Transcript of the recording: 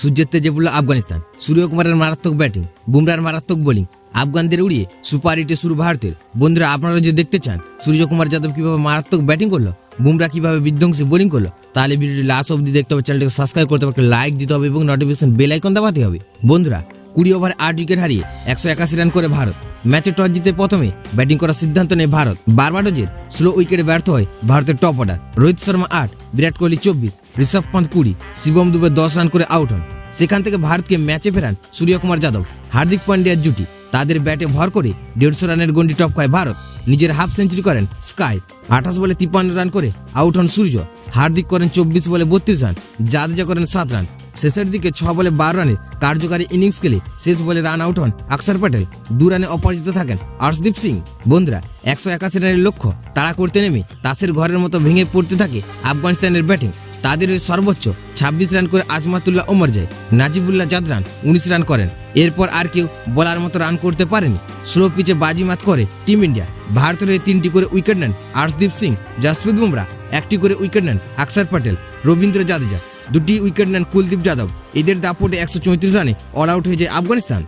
সূর্যের তেজে পড়ল আফগানিস্তান। সূর্যকুমারের মারাত্মক ব্যাটিং বুমরার মারাত্মক বোলিং, আফগানদের উড়িয়ে সুপার হিটে শুরু ভারতের। বন্ধুরা, আপনারা যদি দেখতে চান সূর্যকুমার যাদব কীভাবে মারাত্মক ব্যাটিং করল বুমরা কীভাবে বিধ্বংসী বোলিং করল, তাহলে ভিডিওটি লাস্ট অবধি দেখতে হবে, চ্যানেলটাকে সাবস্ক্রাইব করতে হবে লাইক দিতে হবে এবং নোটিফিকেশন বেল আইকন দাবাতে হবে। বন্ধুরা, কুড়ি ওভারে আট উইকেট হারিয়ে একশো একাশি রান করে ভারত। ম্যাচে টস জিতে প্রথমে ব্যাটিং করার সিদ্ধান্ত নেয় ভারত। বারবাডোজের স্লো উইকেটে ব্যর্থ হয় ভারতের টপ অর্ডার রোহিত শর্মা আট, বিরাট কোহলি চব্বিশ। ঋষভ পন্থ কুড়ি, শিবম দুবে দশ রান করে আউট হন। সেখান থেকে ভারতকে ম্যাচে ফেরান সূর্যকুমার যাদব। হার্দিক পান্ডিয়ার জুটি, তাদের ব্যাটে ভর করে দেড়শো রানের গন্ডি টপ খায় ভারত। নিজের হাফ সেঞ্চুরি করেন স্কাই, আঠাশ বলে তিপ্পান্ন রান করে আউট হন সূর্য। হার্দিক করেন চব্বিশ বলে বত্রিশ রান, জাদেজা করেন সাত রান। শেষের দিকে ছ বলে বারো রানের কার্যকারী ইনিংস খেলে শেষ বলে রান আউট হন অক্ষর প্যাটেল। দু রানে অপরাজিত থাকেন অর্শদীপ সিং। বন্ধুরা, একশো একাশি রানের লক্ষ্য, তাড়া করতে নেমে তাসের ঘরের মতো ভেঙে পড়তে থাকে আফগানিস্তানের ব্যাটিং তাদের ওই সর্বোচ্চ ছাব্বিশ রান করে আজমাতুল্লাহ ওমর যায়, নাজিবুল্লাহ জাদরান উনিশ রান করেন। এরপর আর কেউ বলার মতো রান করতে পারেনি। স্লো পিচে বাজিমাত করে টিম ইন্ডিয়া। ভারতের হয়ে তিনটি করে উইকেট নেন আর্শদীপ সিং, জাসপ্রীত বুমরা। একটি করে উইকেট নেন আকসার প্যাটেল রবীন্দ্র জাদেজা। দুটি উইকেট নেন কুলদীপ যাদব। এদের দাপটে একশো চৌত্রিশ রানে অল আউট হয়ে যায় আফগানিস্তান।